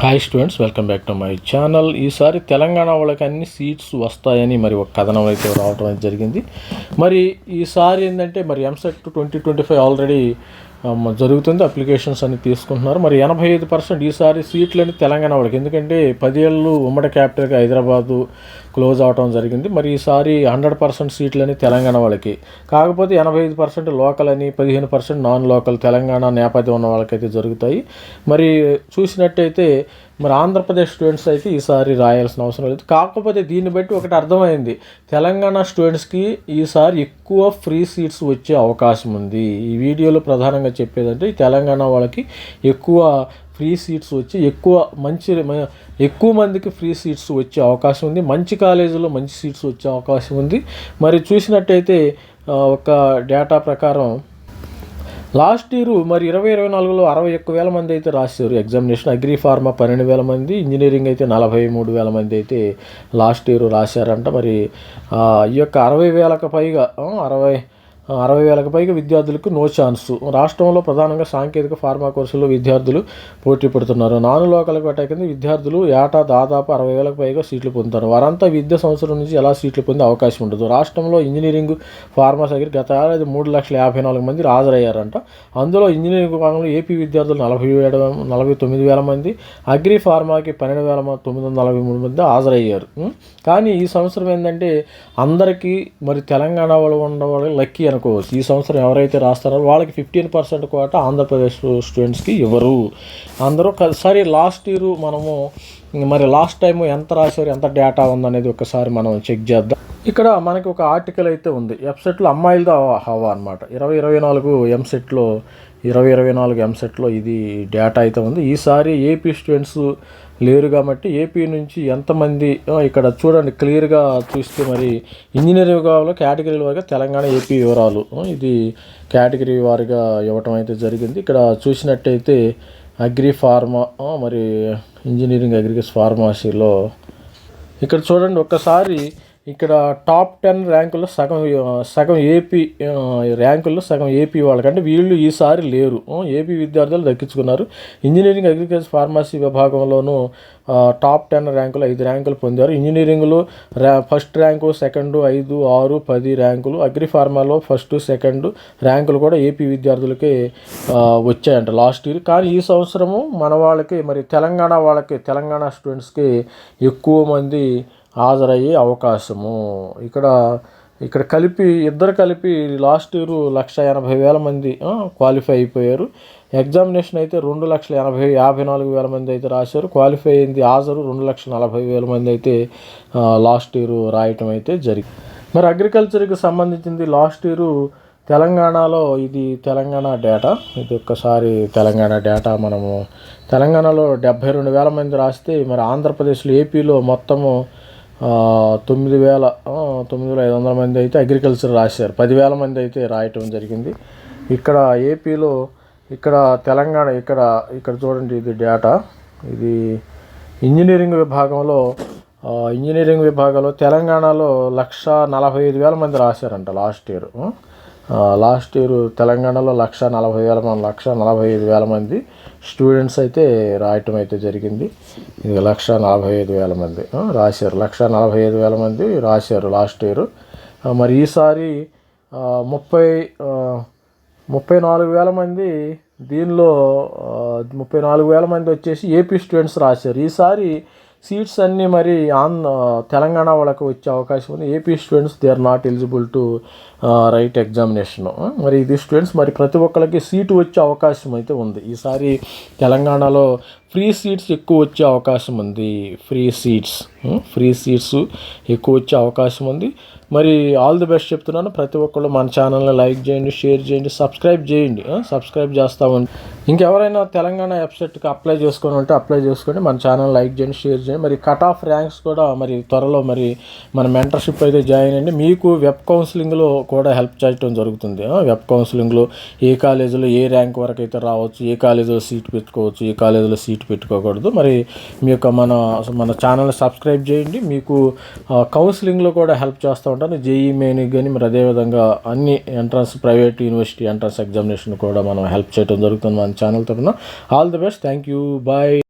Hi students welcome back to my channel ఈసారి తెలంగాణ వాళ్ళకి అన్ని సీట్స్ వస్తాయని మరి ఒక కథనం అయితే రావడం అయితే జరిగింది. మరి ఈసారి ఏంటంటే మరి EAMCET twenty twenty five already జరుగుతుంది అప్లికేషన్స్ అన్ని తీసుకుంటున్నారు. మరి ఎనభై ఐదు పర్సెంట్ ఈసారి సీట్లని తెలంగాణ వాళ్ళకి. ఎందుకంటే పదేళ్ళు ఉమ్మడి క్యాపిటల్గా హైదరాబాదు క్లోజ్ అవడం జరిగింది. మరి ఈసారి హండ్రెడ్ పర్సెంట్ సీట్లని తెలంగాణ వాళ్ళకి. కాకపోతే ఎనభై ఐదు పర్సెంట్ లోకల్ అని పదిహేను పర్సెంట్ నాన్ లోకల్ తెలంగాణ నేపథ్యం ఉన్న వాళ్ళకైతే జరుగుతాయి. మరి చూసినట్టయితే మరి ఆంధ్రప్రదేశ్ స్టూడెంట్స్ అయితే ఈసారి రాయాల్సిన అవసరం లేదు. కాకపోతే దీన్ని బట్టి ఒకటి అర్థమైంది. తెలంగాణ స్టూడెంట్స్కి ఈసారి ఎక్కువ ఫ్రీ సీట్స్ వచ్చే అవకాశం ఉంది. ఈ వీడియోలో ప్రధానంగా చెప్పేదంటే తెలంగాణ వాళ్ళకి ఎక్కువ ఫ్రీ సీట్స్ వచ్చి ఎక్కువ మంచి ఎక్కువ మందికి ఫ్రీ సీట్స్ వచ్చే అవకాశం ఉంది. మంచి కాలేజీలో మంచి సీట్స్ వచ్చే అవకాశం ఉంది. మరి చూసినట్టయితే ఒక డేటా ప్రకారం లాస్ట్ ఇయర్ మరి ఇరవై ఇరవై నాలుగులో అరవై ఒక్క వేల మంది అయితే రాశారు ఎగ్జామినేషన్. అగ్రి ఫార్మా పన్నెండు వేల మంది ఇంజనీరింగ్ అయితే నలభై మూడు వేల మంది అయితే లాస్ట్ ఇయర్ రాశారంట. మరి ఈ యొక్క అరవై వేలకు పైగా అరవై అరవై వేలకు పైగా విద్యార్థులకు నో ఛాన్స్. రాష్ట్రంలో ప్రధానంగా సాంకేతిక ఫార్మా కోర్సుల్లో విద్యార్థులు పోటీ పడుతున్నారు. నాన్ లోకల్ కోటా కింద విద్యార్థులు ఏటా దాదాపు అరవై వేలకు పైగా సీట్లు పొందుతారు. వారంతా విద్యా సంవత్సరం నుంచి ఎలా సీట్లు పొందే అవకాశం ఉండదు. రాష్ట్రంలో ఇంజనీరింగ్ ఫార్మా దగ్గర గత ఏడాది మూడు లక్షల యాభై నాలుగు మంది హాజరయ్యారంట. అందులో ఇంజనీరింగ్ విభాగంలో ఏపీ విద్యార్థులు నలభై ఏడు నలభై తొమ్మిది వేల మంది అగ్రి ఫార్మాకి పన్నెండు వేల తొమ్మిది వందల నలభై మూడు మంది హాజరయ్యారు. కానీ ఈ సంవత్సరం ఏంటంటే అందరికీ మరి తెలంగాణ వాళ్ళు ఉండవాళ్ళు లక్కీ అనుకోవచ్చు ఈ సంవత్సరం ఎవరైతే రాస్తారో వాళ్ళకి ఫిఫ్టీన్ పర్సెంట్ కోట ఆంధ్రప్రదేశ్ స్టూడెంట్స్కి ఇవ్వరు. అందరూ ఒకసారి లాస్ట్ ఇయర్ మనము మరి లాస్ట్ టైం ఎంత రాశారు ఎంత డేటా ఉందనేది ఒకసారి మనం చెక్ చేద్దాం. ఇక్కడ మనకి ఒక ఆర్టికల్ అయితే ఉంది. వెబ్సైట్లో అమ్మాయిలతో హవా అనమాట ఇరవై ఇరవై నాలుగు ఎంసెట్లో ఇరవై ఇరవై నాలుగు ఎంసెట్లో ఇది డేటా అయితే ఉంది. ఈసారి ఏపీ స్టూడెంట్స్ లేరు కాబట్టి ఏపీ నుంచి ఎంతమంది ఇక్కడ చూడండి క్లియర్గా చూస్తే మరి ఇంజనీరింగ్ విభాగంలో కేటగిరీల వారిగా తెలంగాణ ఏపీ వివరాలు. ఇది కేటగిరీ వారిగా ఇవ్వటం అయితే జరిగింది. ఇక్కడ చూసినట్టయితే అగ్రి ఫార్మా మరి ఇంజనీరింగ్ అగ్రికల్చర్ ఫార్మసీలో ఇక్కడ చూడండి ఒక్కసారి ఇక్కడ టాప్ టెన్ ర్యాంకుల్లో సగం సగం ఏపీ ర్యాంకుల్లో సగం ఏపీ వాళ్ళకంటే వీళ్ళు ఈసారి లేరు. ఏపీ విద్యార్థులు దక్కించుకున్నారు. ఇంజనీరింగ్ అగ్రికల్చర్ ఫార్మసీ విభాగంలోనూ టాప్ టెన్ ర్యాంకులు ఐదు ర్యాంకులు పొందారు. ఇంజనీరింగ్లో ర్యా ఫస్ట్ ర్యాంకు సెకండు ఐదు ఆరు పది ర్యాంకులు. అగ్రి ఫార్మాలో ఫస్ట్ సెకండ్ ర్యాంకులు కూడా ఏపీ విద్యార్థులకే వచ్చాయంట లాస్ట్ ఇయర్. కానీ ఈ సంవత్సరము మన వాళ్ళకి మరి తెలంగాణ వాళ్ళకి తెలంగాణ స్టూడెంట్స్కి ఎక్కువ మంది హాజరయ్యే అవకాశము. ఇక్కడ ఇక్కడ కలిపి ఇద్దరు కలిపి లాస్ట్ ఇయర్ లక్ష ఎనభై వేల మంది క్వాలిఫై అయిపోయారు. ఎగ్జామినేషన్ అయితే రెండు లక్షల ఎనభై యాభై నాలుగు వేల మంది అయితే రాశారు. క్వాలిఫై అయింది హాజరు రెండు లక్షల నలభై వేల మంది అయితే లాస్ట్ ఇయర్ రాయటం అయితే జరిగింది మరి అగ్రికల్చర్కి సంబంధించింది లాస్ట్ ఇయర్ తెలంగాణలో ఇది తెలంగాణ డేటా. ఇది ఒక్కసారి తెలంగాణ డేటా మనము తెలంగాణలో డెబ్భై రెండు వేల మంది రాస్తే మరి ఆంధ్రప్రదేశ్లో ఏపీలో మొత్తము తొమ్మిది వేల తొమ్మిది వేల ఐదు వందల మంది అయితే అగ్రికల్చర్ రాశారు. పదివేల మంది అయితే రాయటం జరిగింది. ఇక్కడ ఏపీలో ఇక్కడ తెలంగాణ ఇక్కడ ఇక్కడ చూడండి ఇది డేటా ఇది ఇంజనీరింగ్ విభాగంలో ఇంజనీరింగ్ విభాగంలో తెలంగాణలో లక్ష నలభై ఐదు వేల మంది రాశారంట లాస్ట్ ఇయర్ లాస్ట్ ఇయర్ తెలంగాణలో లక్ష నలభై వేల మంది లక్ష నలభై ఐదు వేల మంది స్టూడెంట్స్ అయితే రాయటం అయితే జరిగింది. ఇది లక్ష నలభై ఐదు వేల మంది రాశారు. లక్ష నలభై ఐదు వేల మంది రాశారు లాస్ట్ ఇయర్. మరి ఈసారి ముప్పై ముప్పై నాలుగు వేల మంది దీనిలో ముప్పై నాలుగు వేల మంది వచ్చేసి ఏపీ స్టూడెంట్స్ రాశారు. ఈసారి సీట్స్ అన్నీ మరి ఆన్ తెలంగాణ వాళ్ళకి వచ్చే అవకాశం ఉంది. AP students they are not eligible to write examination. మరి ఇది స్టూడెంట్స్ మరి ప్రతి ఒక్కరికి సీటు వచ్చే అవకాశం అయితే ఉంది. ఈసారి తెలంగాణలో ఫ్రీ సీట్స్ ఎక్కువ వచ్చే అవకాశం ఉంది. ఫ్రీ సీట్స్ ఫ్రీ సీట్స్ ఎక్కువ వచ్చే అవకాశం ఉంది. మరి ఆల్ ది బెస్ట్ చెప్తున్నాను. ప్రతి ఒక్కళ్ళు మన ఛానల్ని లైక్ చేయండి షేర్ చేయండి సబ్స్క్రైబ్ చేయండి. Hmm? సబ్స్క్రైబ్ చేస్తామండి ఇంకెవరైనా తెలంగాణ వెబ్సైట్కి అప్లై చేసుకొని ఉంటే అప్లై చేసుకోండి మన ఛానల్ లైక్ చేయండి షేర్ చేయండి. మరి కట్ ఆఫ్ ర్యాంక్స్ కూడా మరి త్వరలో మరి మన మెంటర్షిప్ అయితే జాయిన్ అండి మీకు వెబ్ కౌన్సిలింగ్లో కూడా హెల్ప్ చేయడం జరుగుతుంది. Hmm? వెబ్ కౌన్సిలింగ్లో ఏ కాలేజీలో ఏ ర్యాంక్ వరకు అయితే రావచ్చు ఏ కాలేజీలో సీట్ పెట్టుకోవచ్చు ఏ కాలేజీలో సీట్ పెట్టుకోకూడదు మరి మీ యొక్క మన మన ఛానల్ సబ్స్క్రైబ్ చేయండి. మీకు కౌన్సిలింగ్లో కూడా హెల్ప్ చేస్తూ ఉంటాను. జేఈ మెయిన్కి కానీ మరి అదేవిధంగా అన్ని entrance private university entrance examination కూడా మనం హెల్ప్ చేయడం జరుగుతుంది మన ఛానల్ తరఫున. All the best. Thank you bye.